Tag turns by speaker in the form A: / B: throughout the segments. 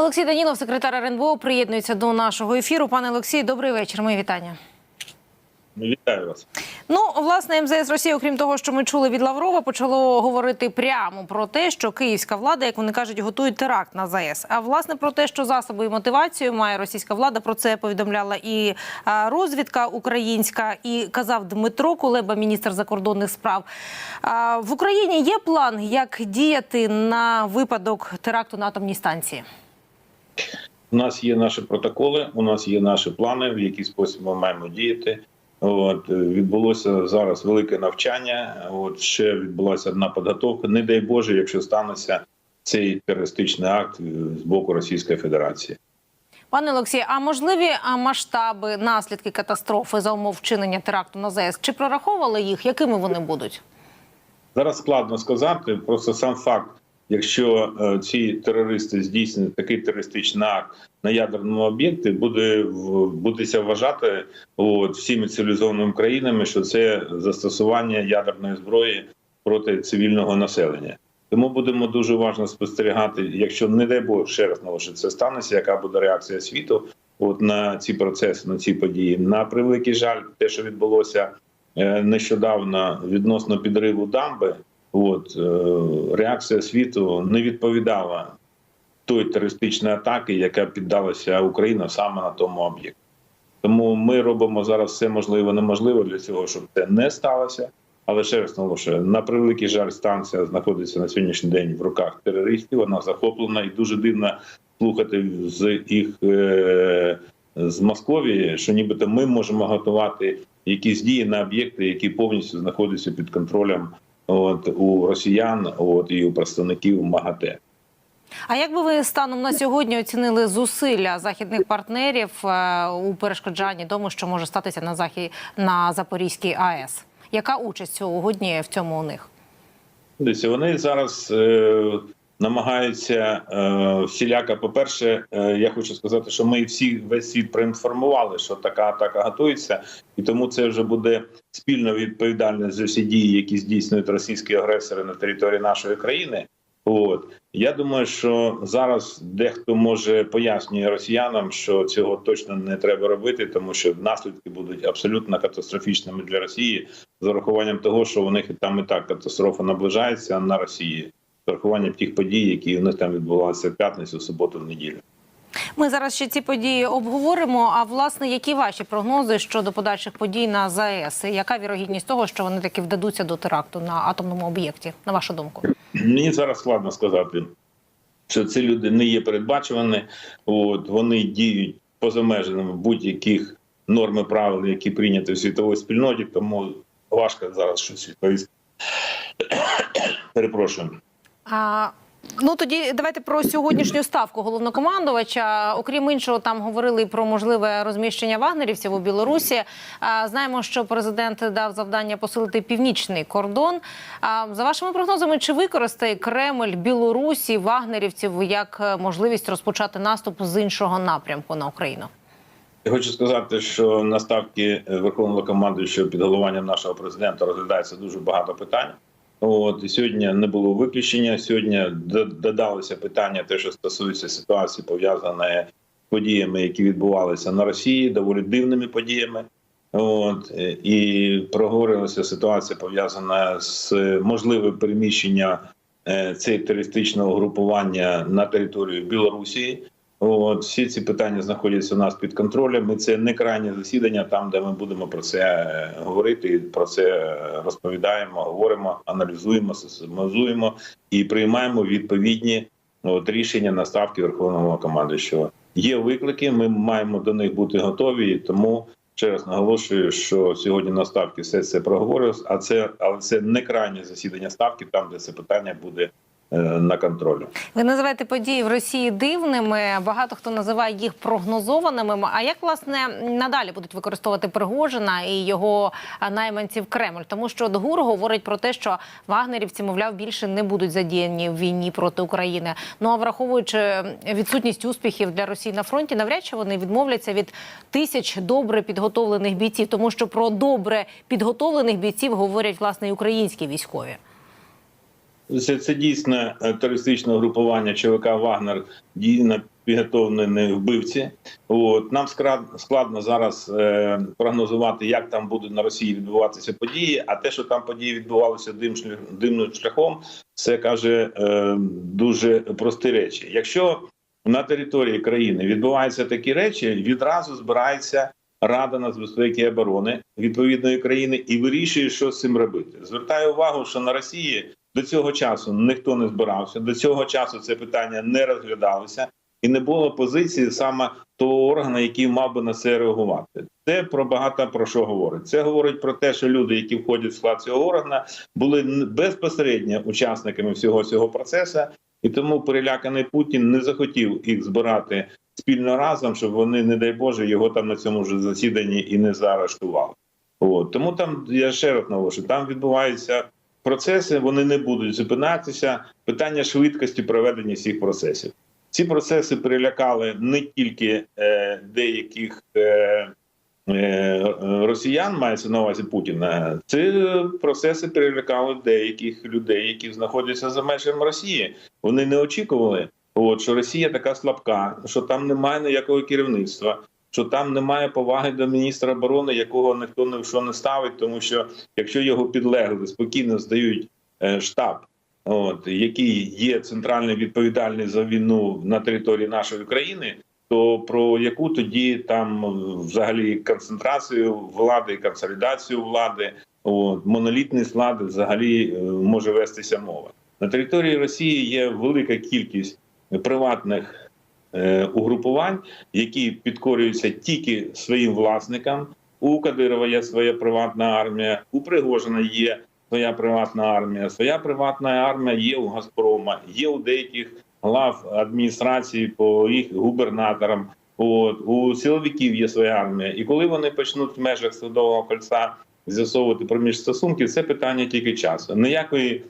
A: Олексій Данілов, секретар РНБО, приєднується до нашого ефіру. Пане Олексій, добрий вечір. Мої вітання.
B: Вітаю вас.
A: Ну, власне, МЗС Росії, окрім того, що ми чули від Лаврова, почало говорити прямо про те, що київська влада, як вони кажуть, готує теракт на ЗАЕС. А власне про те, що засоби і мотивацію має російська влада, про це повідомляла і розвідка українська, і казав Дмитро Кулеба, міністр закордонних справ. В Україні є план, як діяти на випадок теракту на атомній станції.
B: У нас є наші протоколи, у нас є наші плани, в який спосіб ми маємо діяти. От відбулося зараз велике навчання. От ще відбулася одна підготовка. Не дай Боже, якщо станеться цей терористичний акт з боку Російської Федерації.
A: Пане Олексію, а можливі масштаби, наслідки катастрофи за умов вчинення теракту на ЗАЕС? Чи прораховували їх? Якими вони будуть?
B: Зараз складно сказати. Просто сам факт, якщо е, ці терористи здійснять такий терористичний акт на ядерному об'єкті, буде будеться вважати от, всіми цивілізованими країнами, що це застосування ядерної зброї проти цивільного населення. Тому будемо дуже уважно спостерігати, якщо не дай Бог ще раз наголошую, це станеться, яка буде реакція світу от на ці процеси, на ці події. На превеликий жаль, те, що відбулося е, нещодавно відносно підриву дамби, от е, реакція світу не відповідала той терористичної атаки, яка піддалася Україна саме на тому об'єкті. Тому ми робимо зараз все можливе неможливе для цього, щоб це не сталося. Але ще раз наголошую, на превеликий жаль, станція знаходиться на сьогоднішній день в руках терористів. Вона захоплена і дуже дивно слухати з їх е, з Московії, що нібито ми можемо готувати якісь дії на об'єкти, які повністю знаходяться під контролем от, у росіян, от і у представників МАГАТЕ.
A: А як би ви станом на сьогодні оцінили зусилля західних партнерів е, у перешкоджанні тому, що може статися на захід на Запорізькій АЕС? Яка участь сьогодні в цьому у них?
B: Дивіться, вони зараз е, намагаються е, всіляко. По-перше, е, я хочу сказати, що ми всі весь світ проінформували, що така атака готується, і тому це вже буде спільна відповідальність за всі дії, які здійснюють російські агресори на території нашої країни. От я думаю, що зараз дехто може пояснює росіянам, що цього точно не треба робити, тому що наслідки будуть абсолютно катастрофічними для Росії з урахуванням того, що у них і там і так катастрофа наближається на Росії, з тих подій, які у них там відбувалися в п'ятницю, в суботу, в неділю.
A: Ми зараз ще ці події обговоримо. А власне, які ваші прогнози щодо подальших подій на ЗАЕС? І Яка вірогідність того, що вони таки вдадуться до теракту на атомному об'єкті? На вашу думку?
B: Мені зараз складно сказати, що ці люди не є передбачувані, от вони діють поза межами будь-яких норм і правил, які прийняті в світовій спільноті, тому важко зараз щось відповісти. Перепрошую.
A: А, ну тоді давайте про сьогоднішню ставку головнокомандувача. Окрім іншого, там говорили про можливе розміщення вагнерівців у Білорусі. Знаємо, що президент дав завдання посилити північний кордон. За вашими прогнозами, чи використає Кремль Білорусі вагнерівців як е, можливість розпочати наступ з іншого напрямку на Україну?
B: Я хочу сказати, що на ставки Верховного командуючого під головуванням нашого президента розглядається дуже багато питань. От і сьогодні не було виключення. Сьогодні додалося питання, те, що стосується ситуації, пов'язаної з подіями, які відбувалися на Росії, доволі дивними подіями. От е, і проговорилася ситуація пов'язана з можливим переміщенням е, цей терористичного групування на територію Білорусі. От всі ці питання знаходяться у нас під контролем. І це не крайнє засідання, там де ми будемо про це е, говорити, про це е, розповідаємо, говоримо, аналізуємо, систематизуємо і приймаємо відповідні от, рішення на ставки Верховного командуючого. Є виклики, ми маємо до них бути готові. і Тому ще раз наголошую, що сьогодні на ставки все це проговорилось, а це але це не крайнє засідання ставки, там де це питання буде на контролі.
A: Ви називаєте події в Росії дивними. Багато хто називає їх прогнозованими. А як власне надалі будуть використовувати Пригожина і його а, найманців Кремль? Тому що от ГУР говорить про те, що вагнерівці, мовляв, більше не будуть задіяні в війні проти України. Ну а враховуючи відсутність успіхів для Росії на фронті, навряд чи вони відмовляться від тисяч добре підготовлених бійців, тому що про добре підготовлених бійців говорять власне і українські військові.
B: Це, це дійсно е, терористичне групування ЧВК Вагнер діє на підготовлені вбивці. От нам скрад- складно зараз е, прогнозувати, як там будуть на Росії відбуватися події. А те, що там події відбувалися дим димним шляхом, це каже е, дуже прості речі. Якщо на території країни відбуваються такі речі, відразу збирається Рада нацбезпеки і оборони відповідної країни і вирішує, що з цим робити. Звертаю увагу, що на Росії до цього часу ніхто не збирався. До цього часу це питання не розглядалося, і не було позиції саме того органу, який мав би на це реагувати. Це про багато про що говорить. Це говорить про те, що люди, які входять в склад цього органу, були безпосередньо учасниками всього цього процесу, і тому переляканий Путін не захотів їх збирати спільно разом, щоб вони, не дай Боже, його там на цьому ж засіданні і не заарештували. От тому там я ще раз наголошую, там відбуваються процеси, вони не будуть зупинятися. Питання швидкості проведення всіх процесів. Ці процеси перелякали не тільки е, деяких е, е, росіян, мається на увазі Путіна. Ці процеси перелякали деяких людей, які знаходяться за межами Росії. Вони не очікували, от що Росія така слабка, що там немає ніякого керівництва. Що там немає поваги до міністра оборони, якого ніхто ні в що не ставить, тому що якщо його підлегли спокійно здають е, штаб, от який є центрально відповідальний за війну на території нашої країни, то про яку тоді там взагалі концентрацію влади, консолідацію влади, от, монолітність влади взагалі е, може вестися мова на території Росії. Є велика кількість приватних угрупувань, які підкорюються тільки своїм власникам. У Кадирова є своя приватна армія, у Пригожина є своя приватна армія, своя приватна армія є у Газпрома, є у деяких глав адміністрації по їх губернаторам. От у силовиків є своя армія, і коли вони почнуть в межах Садового кольця з'ясовувати проміж стосунки, це питання тільки часу. Ніякої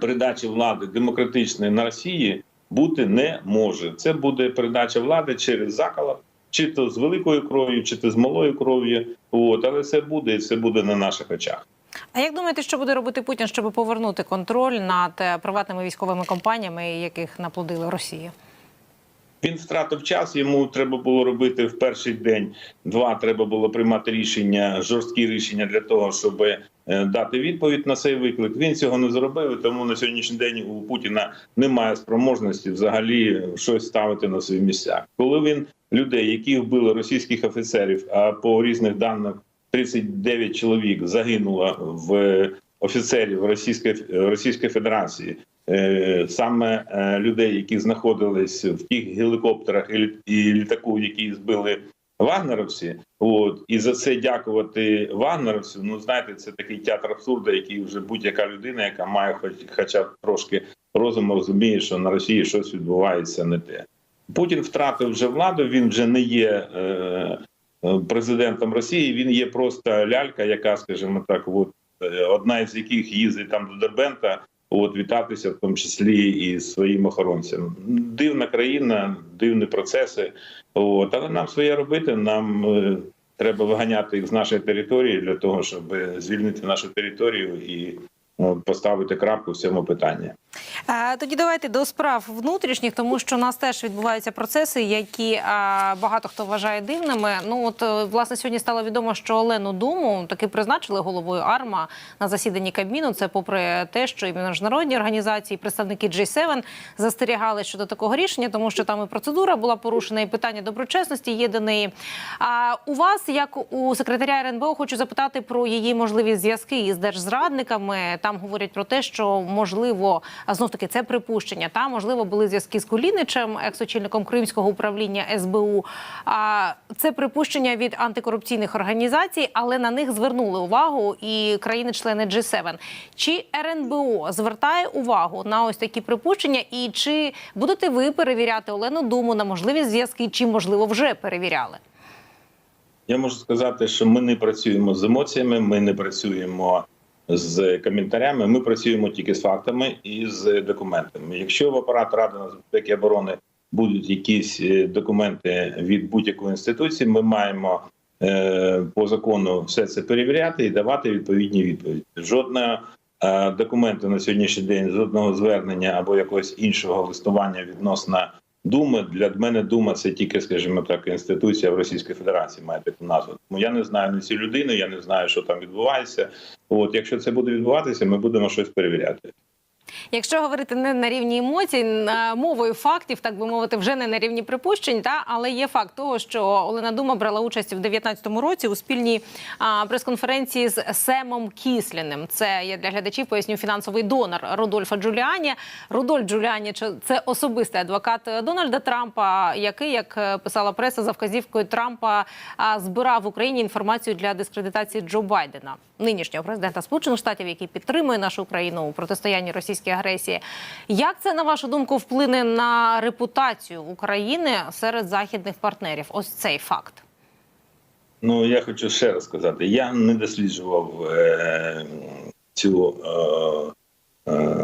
B: передачі влади демократичної на Росії бути не може. Це буде передача влади через заколот, чи то з великою кров'ю, чи то з малою кров'ю. От але все буде, і все буде на наших очах.
A: А як думаєте, що буде робити Путін, щоб повернути контроль над е, приватними військовими компаніями, яких наплодила Росія?
B: Він втратив час. Йому треба було робити в перший день. Два треба було приймати рішення, жорсткі рішення для того, щоб е, дати відповідь на цей виклик. Він цього не зробив. Тому на сьогоднішній день у Путіна немає спроможності взагалі щось ставити на свої місця. Коли він людей, які вбили російських офіцерів, а по різних даних 39 чоловік загинуло в офіцерів Російської Російської Федерації. Е, Саме е, людей, які знаходились в тих гелікоптерах і літаку, які збили вагнеровці, от і за це дякувати вагнеровцю. Ну знаєте, це такий театр абсурду, який вже будь-яка людина, яка має хоч хоча б трошки розуму, розуміє, що на Росії щось відбувається не те. Путін втратив вже владу. Він вже не є е, президентом Росії. Він є просто лялька, яка, скажімо так, от е, одна із яких їздить там до Дербента. От вітатися, в тому числі і своїм охоронцем. Дивна країна, дивні процеси. От але нам своє робити. Нам е, треба виганяти їх з нашої території для того, щоб звільнити нашу територію і е, поставити крапку в цьому питанні.
A: Е, Тоді давайте до справ внутрішніх, тому що у нас теж відбуваються процеси, які е, багато хто вважає дивними. Ну от е, власне сьогодні стало відомо, що Олену Думу таки призначили головою АРМА на засіданні Кабміну. Це попри те, що і міжнародні організації, і представники G7 застерігали щодо такого рішення, тому що там і процедура була порушена, і питання доброчесності є до неї. А у вас, як у секретаря РНБО, хочу запитати про її можливі зв'язки із держзрадниками. Там говорять про те, що можливо знов таки це припущення. Та можливо були зв'язки з Куліничем, екс-очільником Кримського управління СБУ. А це припущення від антикорупційних організацій, але на них звернули увагу і країни-члени G7. Чи РНБО звертає увагу на ось такі припущення? І чи будете ви перевіряти Олену Думу на можливі зв'язки, чи можливо вже перевіряли?
B: Я можу сказати, що ми не працюємо з емоціями, ми не працюємо з коментарями. Ми працюємо тільки з фактами і з документами. Якщо в апарат Ради нацбезпеки і оборони будуть якісь е, документи від будь-якої інституції, ми маємо е, по закону все це перевіряти і давати відповідні відповіді. Жодного е, документу на сьогоднішній день, жодного звернення або якогось іншого листування відносно Дума для мене Дума це тільки, скажімо так, інституція в Російській Федерації має таку назву. Тому я не знаю ні цю людину, я не знаю, що там відбувається. От якщо це буде відбуватися, ми будемо щось перевіряти.
A: Якщо говорити не на рівні емоцій, мовою фактів, так би мовити, вже не на рівні припущень, та але є факт того, що Олена Дума брала участь в 2019 році у спільній прес-конференції з Семом Кісліним. Це я для глядачів поясню фінансовий донор Рудольфа Джуліані. Рудольф Джуліані це особистий адвокат Дональда Трампа, який, як е, писала преса, за вказівкою Трампа збирав в Україні інформацію для дискредитації Джо Байдена, нинішнього президента Сполучених Штатів, який підтримує нашу Україну у протистоянні російській агресії. Як це на вашу думку вплине на репутацію України серед західних партнерів? Ось цей факт.
B: Ну я хочу ще раз сказати: я не досліджував е, цю е, е,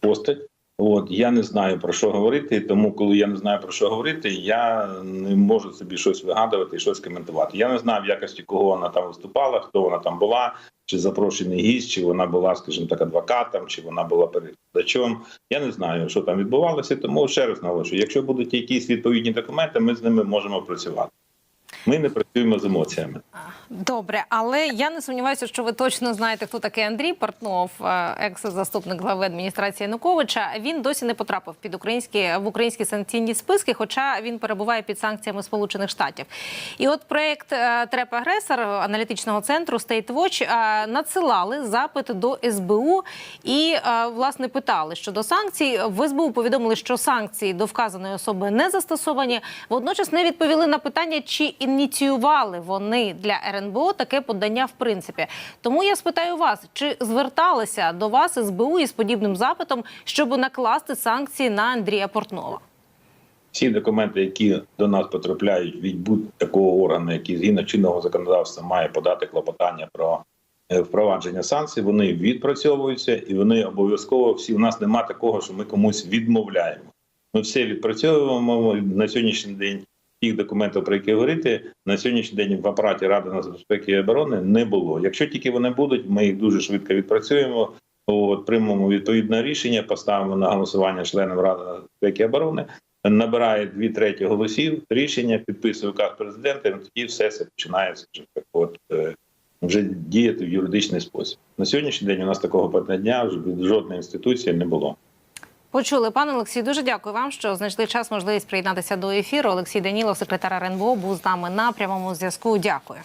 B: постать. От я не знаю про що говорити. Тому, коли я не знаю про що говорити, я не можу собі щось вигадувати і щось коментувати. Я не знаю в якості кого вона там виступала, хто вона там була, чи запрошений гість, чи вона була, скажімо так, адвокатом, чи вона була перекладачом. Я не знаю, що там відбувалося. Тому ще раз наголошую, якщо будуть якісь відповідні документи, ми з ними можемо працювати. Ми не працюємо з емоціями.
A: Добре, але я не сумніваюся, що ви точно знаєте, хто такий Андрій Портнов, е, екс-заступник глави адміністрації Януковича. Він досі не потрапив під українські в українські санкційні списки, хоча він перебуває під санкціями Сполучених Штатів. І от проект е, треп агресор аналітичного центру State Watch е, надсилали запит до СБУ і власне питали щодо санкцій. В СБУ повідомили, що санкції до вказаної особи не застосовані. Водночас не відповіли на питання, чи ініціювали вони для РНБО таке подання в принципі. Тому я спитаю вас, чи зверталися до вас СБУ із подібним запитом, щоб накласти санкції на Андрія Портнова?
B: Всі документи, які до нас потрапляють від будь-якого органу, який згідно чинного законодавства має подати клопотання про е, впровадження санкцій, вони відпрацьовуються і вони обов'язково всі. У нас немає такого, що ми комусь відмовляємо. Ми все відпрацьовуємо на сьогоднішній день. Тих документів, про які говорити, на сьогоднішній день в апараті Ради нацбезпеки і оборони не було. Якщо тільки вони будуть, ми їх дуже швидко відпрацюємо. От, приймемо відповідне рішення, поставимо на голосування членів Ради нацбезпеки і оборони. Набирає дві треті голосів, рішення підписує указ президента, і тоді все це починає от, е, вже діяти в юридичний спосіб. На сьогоднішній день у нас такого подання вже жодної інституції не було.
A: Почули, пане Олексій. Дуже дякую вам, що знайшли час, можливість приєднатися до ефіру. Олексій Данілов, секретар РНБО, був з нами на прямому зв'язку. Дякую.